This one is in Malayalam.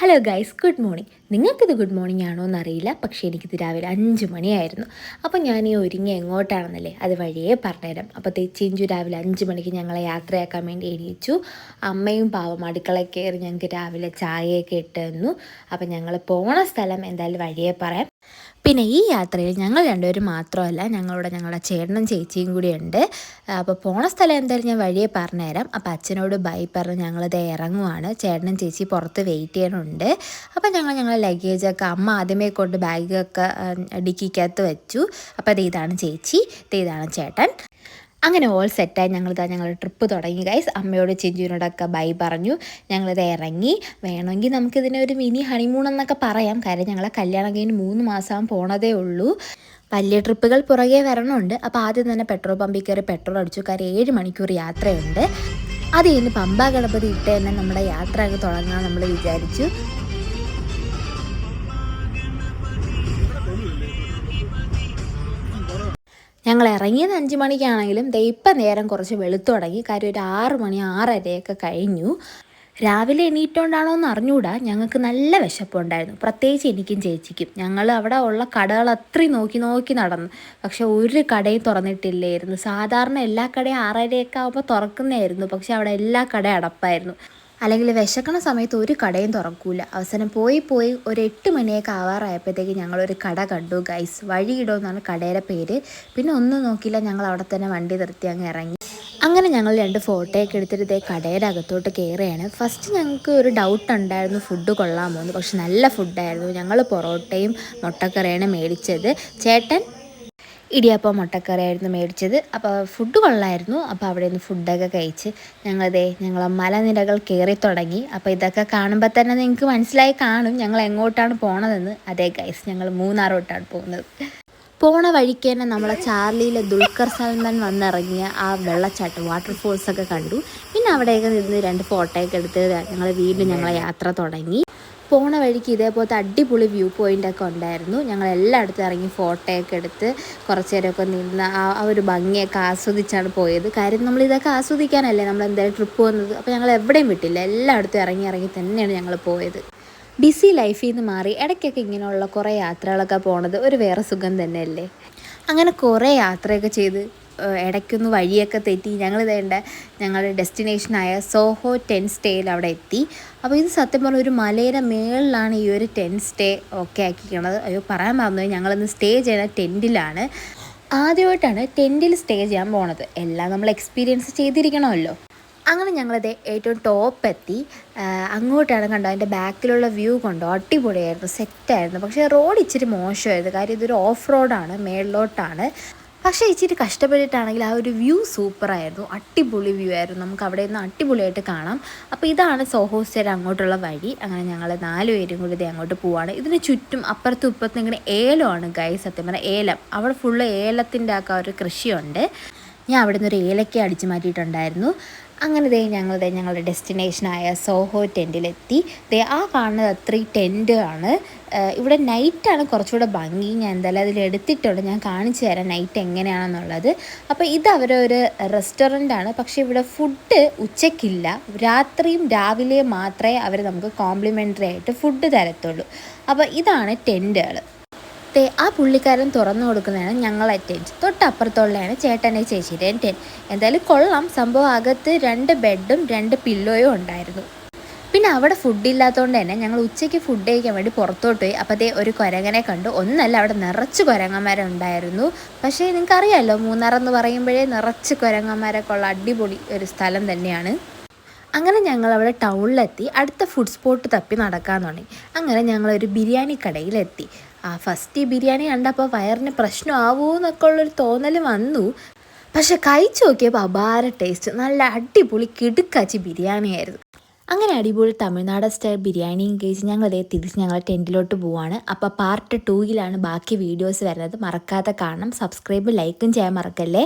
ഹലോ ഗൈസ് ഗുഡ് മോർണിംഗ് നിങ്ങൾക്കിത് ഗുഡ് മോർണിംഗ് ആണോ എന്നറിയില്ല. പക്ഷേ എനിക്കിത് രാവിലെ അഞ്ച് മണിയായിരുന്നു. അപ്പോൾ ഞാൻ ഈ ഒരുങ്ങി എങ്ങോട്ടാണെന്നല്ലേ അത് വഴിയേ പറഞ്ഞുതരാം. അപ്പോൾ തെച്ചിഞ്ചു രാവിലെ അഞ്ച് മണിക്ക് ഞങ്ങളെ യാത്രയാക്കാൻ വേണ്ടി എണീച്ചു. അമ്മയും പാവം അടുക്കളയിൽ കയറി ഞങ്ങൾക്ക് രാവിലെ ചായയൊക്കെ ഇട്ട് തന്നു. അപ്പോൾ ഞങ്ങൾ പോണ സ്ഥലം എന്തായാലും വഴിയേ പറയാം. പിന്നെ ഈ യാത്രയിൽ ഞങ്ങൾ രണ്ടുപേരും മാത്രമല്ല ഞങ്ങളുടെ ഞങ്ങളുടെ ചേട്ടനും ചേച്ചിയും കൂടിയുണ്ട് അപ്പോൾ പോണ സ്ഥലം എന്തായാലും ഞാൻ വഴിയെ പറഞ്ഞുതരാം. അപ്പോൾ അച്ഛനോട് ബൈ പറഞ്ഞ് ഞങ്ങളിത് ഇറങ്ങുവാണ്. ചേട്ടനും ചേച്ചി പുറത്ത് വെയിറ്റ് ചെയ്യണുണ്ട്. അപ്പോൾ ഞങ്ങൾ ഞങ്ങളുടെ ലഗേജൊക്കെ അമ്മ ആദ്യമേ കൊണ്ട് ബാഗൊക്കെ ഡിക്കിക്കകത്ത് വെച്ചു. അപ്പോൾ അത് ഇതാണ് ചേച്ചി ഇതാണ് ചേട്ടൻ. അങ്ങനെ ഓൾ സെറ്റായി ഞങ്ങളിതാ ഞങ്ങളുടെ ട്രിപ്പ് തുടങ്ങി ഗൈസ് അമ്മയോട് ചിഞ്ചുവിനോടൊക്കെ ബൈ പറഞ്ഞു. ഞങ്ങളിത് ഇറങ്ങി. വേണമെങ്കിൽ നമുക്കിതിനെ ഒരു മിനി ഹണിമൂൺ എന്നൊക്കെ പറയാം. കാര്യം ഞങ്ങളെ കല്യാണം കഴിഞ്ഞ് മൂന്ന് മാസം പോണതേ ഉള്ളൂ. വലിയ ട്രിപ്പുകൾ പുറകെ വരണമുണ്ട് അപ്പോൾ ആദ്യം തന്നെ പെട്രോൾ പമ്പിൽ കയറി പെട്രോൾ അടിച്ചു. കാര്യം ഏഴ് മണിക്കൂർ യാത്രയുണ്ട്. അത് കഴിഞ്ഞ് പമ്പ ഗണപതി ഇട്ട് തന്നെ നമ്മുടെ യാത്ര അങ്ങ് തുടങ്ങാൻ നമ്മൾ വിചാരിച്ചു. ഞങ്ങൾ ഇറങ്ങിയത് അഞ്ച് മണിക്കാണെങ്കിലും ദേ ഇപ്പം നേരം കുറച്ച് വെളുത്തു തുടങ്ങി. കാര്യം ഒരു ആറ് മണി ആറരയൊക്കെ കഴിഞ്ഞു. രാവിലെ എണീറ്റോണ്ടാണോ എന്ന് അറിഞ്ഞുകൂടാ ഞങ്ങൾക്ക് നല്ല വിശപ്പുണ്ടായിരുന്നു. പ്രത്യേകിച്ച് എനിക്കും ചേച്ചിക്കും. ഞങ്ങൾ അവിടെ ഉള്ള കടകൾ അത്രയും നോക്കി നോക്കി നടന്നു. പക്ഷെ ഒരു കടയും തുറന്നിട്ടില്ലായിരുന്നു. സാധാരണ എല്ലാ കടയും ആറരയൊക്കെ ആകുമ്പോൾ തുറക്കുന്നതായിരുന്നു. പക്ഷെ അവിടെ എല്ലാ കടയും അടപ്പായിരുന്നു. അല്ലെങ്കിൽ വിശക്കണ സമയത്ത് ഒരു കടയും തുറക്കൂല. അവസാനം പോയി പോയി ഒരു എട്ട് മണിയൊക്കെ ആവാറായപ്പോഴത്തേക്ക് ഞങ്ങളൊരു കട കണ്ടു. ഗൈസ് വഴിയിടോ എന്നാണ് കടയുടെ പേര്. പിന്നെ ഒന്നും നോക്കിയില്ല. ഞങ്ങൾ അവിടെ തന്നെ വണ്ടി നിർത്തി അങ്ങ് ഇറങ്ങി. അങ്ങനെ ഞങ്ങൾ രണ്ട് ഫോട്ടോയൊക്കെ എടുത്തിട്ട് ഇതേ കടയുടെ അകത്തോട്ട് കയറുകയാണ്. ഫസ്റ്റ് ഞങ്ങൾക്ക് ഒരു ഡൗട്ട് ഉണ്ടായിരുന്നു ഫുഡ് കൊള്ളാമോ എന്ന്. പക്ഷെ നല്ല ഫുഡായിരുന്നു ഞങ്ങൾ പൊറോട്ടയും മുട്ടക്കറിയാണ് മേടിച്ചത്. ചേട്ടൻ ഇടിയപ്പം മുട്ടക്കറിയായിരുന്നു മേടിച്ചത്. അപ്പോൾ ഫുഡ് കൊള്ളായിരുന്നു. അപ്പോൾ അവിടെ നിന്ന് ഫുഡൊക്കെ കഴിച്ച് ഞങ്ങളതേ ഞങ്ങൾ മലനിരകൾ കയറി തുടങ്ങി. അപ്പോൾ ഇതൊക്കെ കാണുമ്പോൾ തന്നെ നിങ്ങൾക്ക് മനസ്സിലായി കാണും ഞങ്ങൾ എങ്ങോട്ടാണ് പോണതെന്ന്. അതേ ഗൈസ് ഞങ്ങൾ മൂന്നാറോട്ടാണ് പോകുന്നത്. പോണ വഴിക്ക് തന്നെ നമ്മളെ ചാർലിയിലെ ദുൽഖർ സൽമാൻ വന്നിറങ്ങിയ ആ വെള്ളച്ചാട്ടം വാട്ടർഫോൾസ് ഒക്കെ കണ്ടു. പിന്നെ അവിടെയൊക്കെ നിന്ന് രണ്ട് ഫോട്ടോയൊക്കെ എടുത്ത് ഞങ്ങൾ വീണ്ടും ഞങ്ങളെ യാത്ര തുടങ്ങി. പോണ വഴിക്ക് ഇതേപോലത്തെ അടിപൊളി വ്യൂ പോയിന്റൊക്കെ ഉണ്ടായിരുന്നു. ഞങ്ങൾ എല്ലായിടത്തും ഇറങ്ങി ഫോട്ടോയൊക്കെ എടുത്ത് കുറച്ച് നേരമൊക്കെ നിന്ന് ആ ഒരു ഭംഗിയൊക്കെ ആസ്വദിച്ചാണ് പോയത്. കാര്യം നമ്മൾ ഇതൊക്കെ ആസ്വദിക്കാനല്ലേ നമ്മൾ എന്തായാലും ട്രിപ്പ് പോകുന്നത്? അപ്പോൾ ഞങ്ങൾ എവിടെയും വിട്ടില്ല. എല്ലായിടത്തും ഇറങ്ങി ഇറങ്ങി തന്നെയാണ് ഞങ്ങൾ പോയത്. ബിസി ലൈഫിൽ നിന്ന് മാറി ഇടയ്ക്കൊക്കെ ഇങ്ങനെയുള്ള കുറേ യാത്രകളൊക്കെ പോണത് ഒരു വേറെ സുഖം തന്നെയല്ലേ? അങ്ങനെ കുറേ യാത്രയൊക്കെ ചെയ്ത് ഇടയ്ക്കൊന്ന് വഴിയൊക്കെ തെറ്റി ഞങ്ങൾ ഇതേണ്ട ഞങ്ങളുടെ ഡെസ്റ്റിനേഷനായ സോഹോ ടെൻ സ്റ്റേയിൽ അവിടെ എത്തി. അപ്പോൾ ഇത് സത്യം പറഞ്ഞ ഒരു മലയുടെ മേളിലാണ് ഈ ഒരു ടെൻ സ്റ്റേ ഓക്കെ ആക്കിക്കണത് അയ്യോ പറയാൻ മറന്നു ഞങ്ങളിന്ന് സ്റ്റേ ചെയ്യുന്ന ടെന്റിലാണ്. ആദ്യമായിട്ടാണ് ടെന്റിൽ സ്റ്റേ ചെയ്യാൻ പോണത്. എല്ലാം നമ്മൾ എക്സ്പീരിയൻസ് ചെയ്തിരിക്കണമല്ലോ. അങ്ങനെ ഞങ്ങളത് ഏറ്റവും ടോപ്പ് എത്തി. അങ്ങോട്ടാണ് കണ്ടോ അതിന്റെ ബാക്കിലുള്ള വ്യൂ കൊണ്ടോ. അടിപൊളിയായിരുന്നു. സെറ്റായിരുന്നു. പക്ഷേ റോഡ് ഇച്ചിരി മോശമായിരുന്നു. കാര്യം ഇതൊരു ഓഫ് റോഡാണ്. മേളിലോട്ടാണ്. പക്ഷേ ഇച്ചിരി കഷ്ടപ്പെട്ടിട്ടാണെങ്കിൽ ആ ഒരു വ്യൂ സൂപ്പറായിരുന്നു. അടിപൊളി വ്യൂ ആയിരുന്നു. നമുക്ക് അവിടെ നിന്ന് അടിപൊളിയായിട്ട് കാണാം. അപ്പോൾ ഇതാണ് സോഹോ അങ്ങോട്ടുള്ള വഴി. അങ്ങനെ ഞങ്ങൾ നാല് പേരും കൂടി ഇത് അങ്ങോട്ട് പോവാണ്. ഇതിന് ചുറ്റും അപ്പുറത്തും ഇപ്പുറത്തും ഇങ്ങനെ ഏലമാണ് ഗൈ സത്യം പറഞ്ഞാൽ ഏലം. അവിടെ ഫുള്ള് ഏലത്തിന്റെ ഒക്കെ ഒരു കൃഷിയുണ്ട്. ഞാൻ അവിടെ നിന്ന് ഒരു ഏലക്ക അടിച്ചു മാറ്റിയിട്ടുണ്ടായിരുന്നു. അങ്ങനെ ദേ ഞങ്ങൾ ദേ ഞങ്ങളുടെ ഡെസ്റ്റിനേഷനായ സോഹോ ടെന്റിലെത്തി. ദേ ആ കാണുന്നത് അത്രയും ടെന്റ് ആണ്. ഇവിടെ നൈറ്റാണ് കുറച്ചുകൂടെ ഭംഗി. ഞാൻ എന്തായാലും അതിൽ എടുത്തിട്ടുണ്ട്. ഞാൻ കാണിച്ചു തരാം നൈറ്റ് എങ്ങനെയാണെന്നുള്ളത്. അപ്പോൾ ഇത് അവരൊരു റെസ്റ്റോറന്റ് ആണ്. പക്ഷേ ഇവിടെ ഫുഡ് ഉച്ചയ്ക്കില്ല രാത്രിയും രാവിലെയും മാത്രമേ അവർ നമുക്ക് കോംപ്ലിമെന്ററി ആയിട്ട് ഫുഡ് തരത്തുള്ളൂ. അപ്പോൾ ഇതാണ് ടെന്റുകൾ. തേ ആ പുള്ളിക്കാരൻ തുറന്നു കൊടുക്കുന്നതാണ് ഞങ്ങളെ ടെന്റ് തൊട്ടപ്പുറത്തുള്ളതാണ് ചേട്ടനെ ചേച്ചിയുടെ ടെന്റ് എന്തായാലും കൊള്ളാം. സംഭവം അകത്ത് രണ്ട് ബെഡും രണ്ട് പില്ലോയും ഉണ്ടായിരുന്നു. പിന്നെ അവിടെ ഫുഡ് ഇല്ലാത്തതുകൊണ്ട് തന്നെ ഞങ്ങൾ ഉച്ചയ്ക്ക് ഫുഡ് കഴിക്കാൻ വേണ്ടി പുറത്തോട്ട് പോയി. അപ്പോൾ അതേ ഒരു കുരങ്ങനെ കണ്ടു. ഒന്നല്ല അവിടെ നിറച്ച് കുരങ്ങന്മാരുണ്ടായിരുന്നു പക്ഷേ നിങ്ങൾക്കറിയാമല്ലോ മൂന്നാറെന്ന് പറയുമ്പോഴേ നിറച്ച് കുരങ്ങന്മാരൊക്കെ ഉള്ള അടിപൊളി ഒരു സ്ഥലം തന്നെയാണ്. അങ്ങനെ ഞങ്ങൾ അവിടെ ടൗണിലെത്തി അടുത്ത ഫുഡ് സ്പോട്ട് തപ്പി നടക്കാൻ തുടങ്ങി. അങ്ങനെ ഞങ്ങളൊരു ബിരിയാണി കടയിലെത്തി. ആ ഫസ്റ്റ് ഈ ബിരിയാണി കണ്ടപ്പോൾ വയറിന് പ്രശ്നമാവുമോ എന്നൊക്കെ ഉള്ളൊരു തോന്നൽ വന്നു. പക്ഷെ കഴിച്ചു നോക്കിയപ്പോൾ അപാര ടേസ്റ്റ് നല്ല അടിപൊളി കിടുക്കാച്ചി ബിരിയാണിയായിരുന്നു. അങ്ങനെ അടിപൊളി തമിഴ്നാട് സ്റ്റൈൽ ബിരിയാണിയും കഴിച്ച് ഞങ്ങൾ അതേ തിരിച്ച് ഞങ്ങൾ ടെന്റിലോട്ട് പോവാണ്. അപ്പോൾ പാർട്ട് ടൂയിലാണ് ബാക്കി വീഡിയോസ് വരുന്നത്. മറക്കാതെ കാണണം. സബ്സ്ക്രൈബ് ലൈക്കും ചെയ്യാൻ മറക്കല്ലേ?